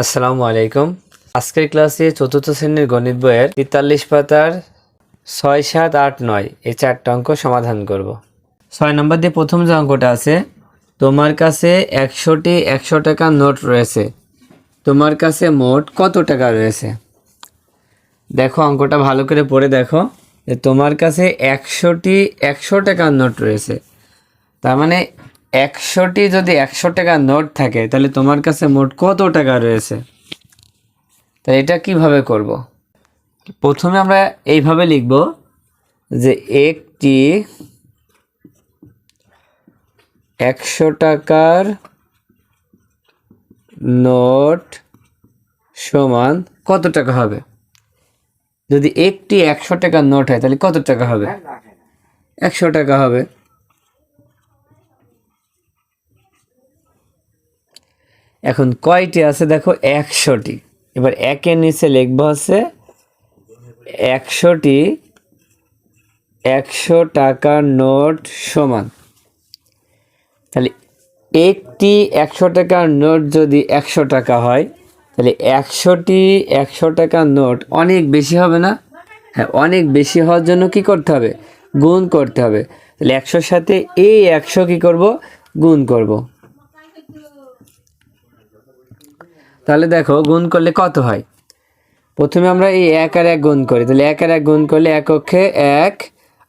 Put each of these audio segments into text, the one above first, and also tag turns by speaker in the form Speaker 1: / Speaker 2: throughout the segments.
Speaker 1: আসসালামু আলাইকুম। আজকের ক্লাসে চতুর্থ শ্রেণির গণিত বইয়ের তেতাল্লিশ পাতার ছয় সাত আট নয় এই চারটা অঙ্ক সমাধান করব। ছয় নম্বর দিয়ে প্রথম যে অঙ্কটা আছে, তোমার কাছে একশোটি একশো টাকার নোট রয়েছে। তোমার কাছে মোট কত টাকা রয়েছে? দেখো অঙ্কটা ভালো করে পড়ে দেখো যে তোমার কাছে একশোটি একশো টাকার নোট রয়েছে। তার মানে একশোটি যদি একশো টাকার নোট থাকে, তাহলে তোমার কাছে মোট কত টাকা রয়েছে? তাহলে এটা কীভাবে করব? প্রথমে আমরা এইভাবে লিখব যে একটি একশো টাকার নোট সমান কত টাকা হবে? যদি একটি একশো টাকার নোট হয়, তাহলে কত টাকা হবে? একশো টাকা হবে। এখন কয়টি আছে দেখো? একশোটি। এবার একের নিচে লিখব হচ্ছে একশোটি, একশো টাকার নোট সমান। তাহলে একটি একশো টাকার নোট যদি একশো টাকা হয়, তাহলে একশোটি একশো টাকার নোট অনেক বেশি হবে না? হ্যাঁ অনেক বেশি হওয়ার জন্য কি করতে হবে? গুণ করতে হবে। তাহলে একশোর সাথে এই একশো কী করব? গুণ করব। তাহলে দেখো গুণ করলে কত হয়? প্রথমে আমরা এই এক আর এক গুণ করি। তাহলে এক আর এক গুণ করলে এক অক্ষে এক,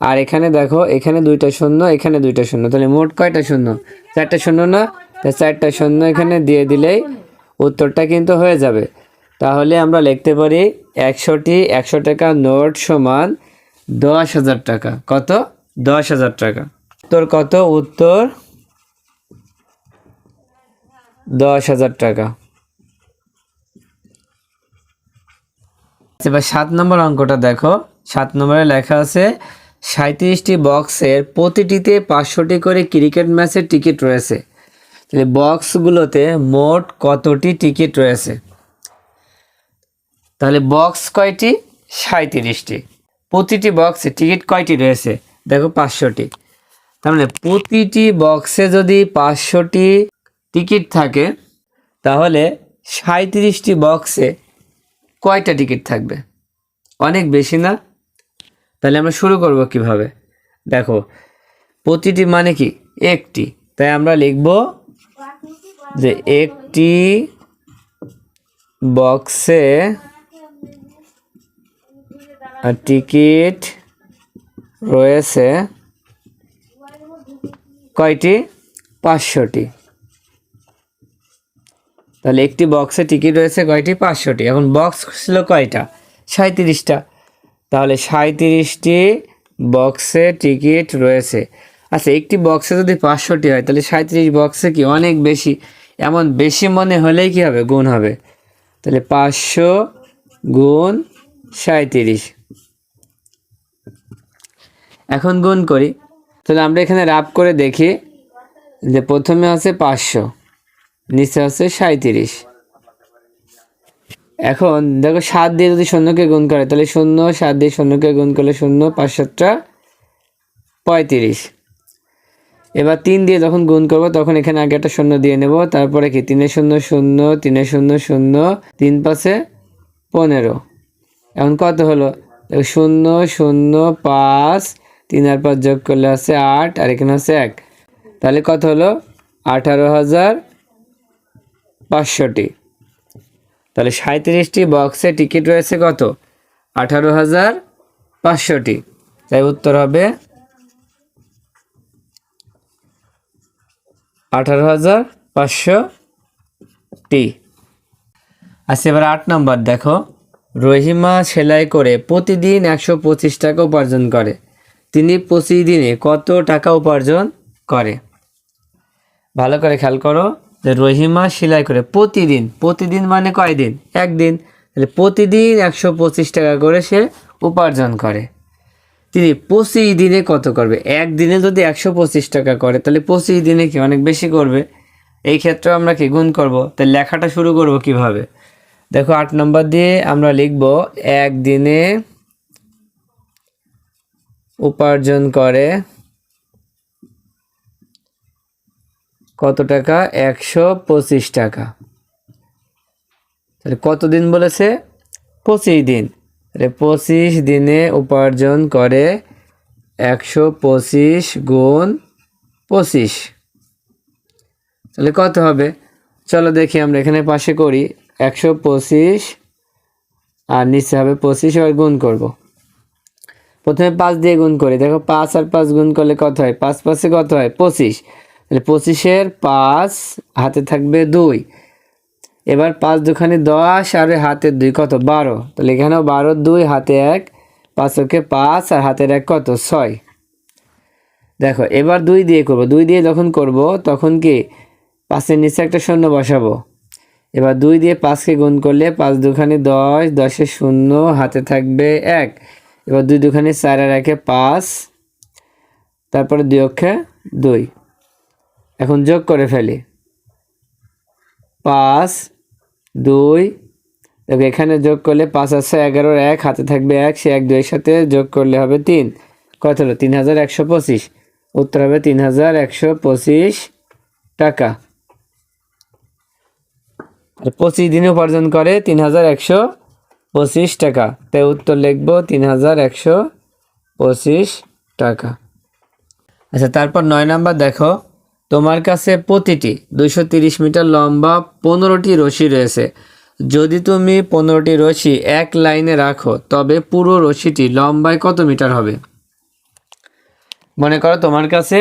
Speaker 1: আর এখানে দেখো, এখানে দুইটা শূন্য, এখানে দুইটা শূন্য। তাহলে মোট কয়টা শূন্য? চারটা শূন্য না? তাহলে চারটা শূন্য এখানে দিয়ে দিলেই উত্তরটা কিন্তু হয়ে যাবে। তাহলে আমরা লিখতে পারি একশোটি, একশো টাকা নোট সমান দশ হাজার টাকা। কত? দশ হাজার টাকা। উত্তর কত? উত্তর দশ হাজার টাকা। এবার সাত নম্বর অঙ্কটা দেখো। সাত নম্বরে লেখা আছে সাঁত্রিশটি বক্সের প্রতিটিতে পাঁচশোটি করে ক্রিকেট ম্যাচের টিকিট রয়েছে। তাহলে বক্সগুলোতে মোট কতটি টিকিট রয়েছে? তাহলে বক্স কয়টি? সাঁত্রিশটি প্রতিটি বক্সে টিকিট কয়টি রয়েছে? দেখো পাঁচশোটি। তার মানে প্রতিটি বক্সে যদি পাঁচশোটি টিকিট থাকে, তাহলে সাঁত্রিশটি বক্সে কয়টা টিকিট থাকবে? অনেক বেশি না? তাহলে আমরা শুরু করব কীভাবে? দেখো, প্রতিটি মানে কি? একটি। তাই আমরা লিখব যে একটি বক্সে টিকিট রয়েছে কয়টি? পাঁচশোটি। তাহলে একটি বক্সে টিকিট রয়েছে কয়টি? পাঁচশোটি। এখন বক্স ছিল কয়টা? সাঁত্রিশটা তাহলে সাঁত্রিশটি বক্সে টিকিট রয়েছে। আচ্ছা একটি বক্সে যদি পাঁচশোটি হয়, তাহলে সাঁত্রিশ বক্সে কি অনেক বেশি? এমন বেশি মনে হলেই কি হবে? গুণ হবে। তাহলে পাঁচশো গুণ সাঁত্রিশ এখন গুণ করি। তাহলে আমরা এখানে রাব করে দেখি যে প্রথমে আছে পাঁচশো। নিচে আছে সাঁত্রিশ এখন দেখো সাত দিয়ে যদি শূন্যকে গুণ করে, তাহলে শূন্য, সাত দিয়ে শূন্যকে গুণ করলে শূন্য পাঁচ সাতটা পঁয়ত্রিশ। এবার তিন দিয়ে যখন গুণ করব, তখন এখানে আগে একটা শূন্য দিয়ে নেব, তারপরে কি? তিনে শূন্য শূন্য, তিনে শূন্য শূন্য, তিন পাশে পনেরো। এখন কত হলো? শূন্য শূন্য, পাঁচ, তিন আর পাঁচ যোগ করলে আছে আট, আর এখানে আছে এক। তাহলে কত হলো? আঠারো হাজার পাঁচশোটি। তাহলে সাঁত্রিশটি বক্সে টিকিট রয়েছে কত? আঠারো হাজার পাঁচশোটি। তাই উত্তর হবে আঠারো হাজার পাঁচশো টি আচ্ছা এবার আট নম্বর দেখো। রহিমা সেলাই করে প্রতিদিন একশো পঁচিশ টাকা উপার্জন করে। তিনি প্রতিদিনে কত টাকা উপার্জন করে? ভালো করে খেয়াল করো। যে রহিমা সেলাই করে প্রতিদিন প্রতিদিন মানে কয়দিন? একদিন। তাহলে প্রতিদিন একশো পঁচিশ টাকা করে সে উপার্জন করে। তিনি পঁচিশ দিনে কত করবে? একদিনে যদি একশো পঁচিশ টাকা করে, তাহলে পঁচিশ দিনে কি অনেক বেশি করবে? এই ক্ষেত্রে আমরা কি গুণ করব? তাহলে লেখাটা শুরু করব কীভাবে? দেখো, আট নম্বর দিয়ে আমরা লিখব, একদিনে উপার্জন করে কত টাকা? একশো পঁচিশ টাকা। তাহলে কত দিন বলেছে? পঁচিশ দিন। তাহলে পঁচিশ দিনে উপার্জন করে একশো পঁচিশ গুণ পঁচিশ। তাহলে কত হবে? চলো দেখি আমরা এখানে পাশে করি। একশো পঁচিশ আর নিচে হবে পঁচিশ, এবার গুণ করব। প্রথমে পাঁচ দিয়ে গুণ করি। দেখো পাঁচ আর পাঁচ গুণ করলে কত হয়? পাঁচ পাঁচে কত হয়? পঁচিশ। তাহলে পঁচিশের পাঁচ হাতে থাকবে দুই। এবার পাঁচ দুখানি দশ আর হাতে দুই কত? বারো। তাহলে এখানেও বারো, দুই, হাতে এক, পাঁচ ওকে পাঁচ আর হাতের এক কত? ছয়। দেখো, এবার দুই দিয়ে করব। দুই দিয়ে যখন করব, তখন কি? পাঁচের নিচে একটা শূন্য বসাবো। এবার দুই দিয়ে পাঁচকে গুণ করলে পাঁচ দুখানি দশ, দশে শূন্য, হাতে থাকবে এক। এবার দুই দুখানি চার আর একে পাঁচ, তারপরে দুই অক্ষে দুই। এখন যোগ করে ফেলি। পাঁচ, দুই, দেখো এখানে যোগ করলে পাঁচ আছে এগারোর এক, হাতে থাকবে এক, সে এক দুইয়ের সাথে যোগ করলে হবে তিন। কত হলো? তিন হাজার একশো পঁচিশ। উত্তর হবে তিন হাজার একশো পঁচিশ টাকা। আর পঁচিশ দিন উপার্জন করে তিন হাজার একশো পঁচিশ টাকা। তাই উত্তর লিখব তিন হাজার একশো পঁচিশ টাকা। আচ্ছা তারপর নয় নাম্বার দেখো। তোমার কাছে প্রতিটি দুশো মিটার লম্বা পনেরোটি রশি রয়েছে। যদি তুমি পনেরোটি রশি এক লাইনে রাখো, তবে পুরো রশিটি লম্বায় কত মিটার হবে? মনে করো তোমার কাছে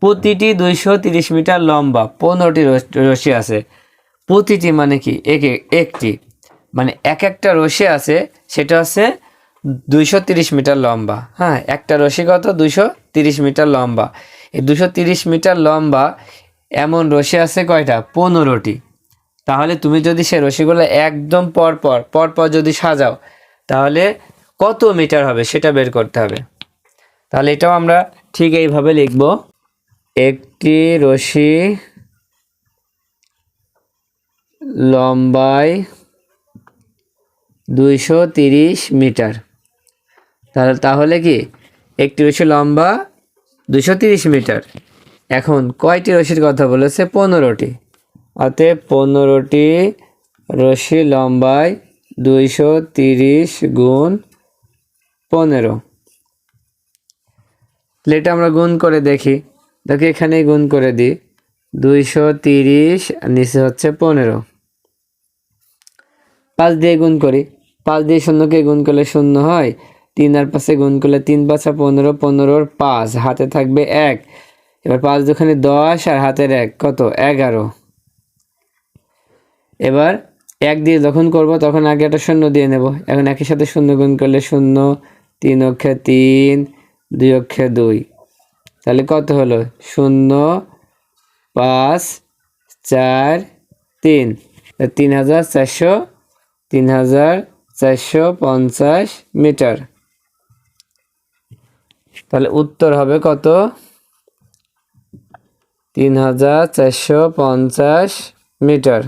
Speaker 1: প্রতিটি দুইশো তিরিশ মিটার লম্বা পনেরোটি রশি আছে। প্রতিটি মানে কি? এক একটি। মানে এক একটা রশি আছে, সেটা হচ্ছে দুইশো তিরিশ মিটার লম্বা। হ্যাঁ একটা রশি কত? দুইশো তিরিশ মিটার লম্বা। এই দুশো মিটার লম্বা এমন রশি আছে কয়টা? পনেরোটি। তাহলে তুমি যদি সে রশিগুলো একদম পরপর পরপর যদি সাজাও, তাহলে কত মিটার হবে সেটা বের করতে হবে। তাহলে এটাও আমরা ঠিক এইভাবে লিখব। একটি রশি লম্বায় দুইশো মিটার। তাহলে তাহলে কি? একটি রশি লম্বা দুশো তিরিশ মিটার। এখন কয়টি রশির কথা বলেছে? পনেরোটি। অতএব পনেরোটি রশি লম্বায় দুইশো তিরিশ গুণ পনেরো। এটা আমরা গুণ করে দেখি। দেখি এখানেই গুণ করে দিই। দুইশো তিরিশ, নিচে হচ্ছে পনেরো। পাঁচ দিয়ে গুণ করি। পাঁচ দিয়ে শূন্যকে গুণ করলে শূন্য হয়। তিন আর পাশে গুণ করলে তিন পাঁচা পনেরো, পনেরোর পাঁচ, হাতে থাকবে এক। এবার পাঁচ দুখানে দশ আর হাতের এক, কত? এগারো। এবার এক দিয়ে যখন করব তখন আগে একটা শূন্য দিয়ে নেব। এখন একই সাথে শূন্য গুণ করলে শূন্য, তিন অক্ষে তিন, দুই অক্ষে দুই। তাহলে কত হলো? শূন্য, পাঁচ, চার, তিন। তিন হাজার চারশো, তিন হাজার চারশো পঞ্চাশ মিটার। তাহলে উত্তর হবে কত? তিন হাজার চারশো পঞ্চাশ মিটার।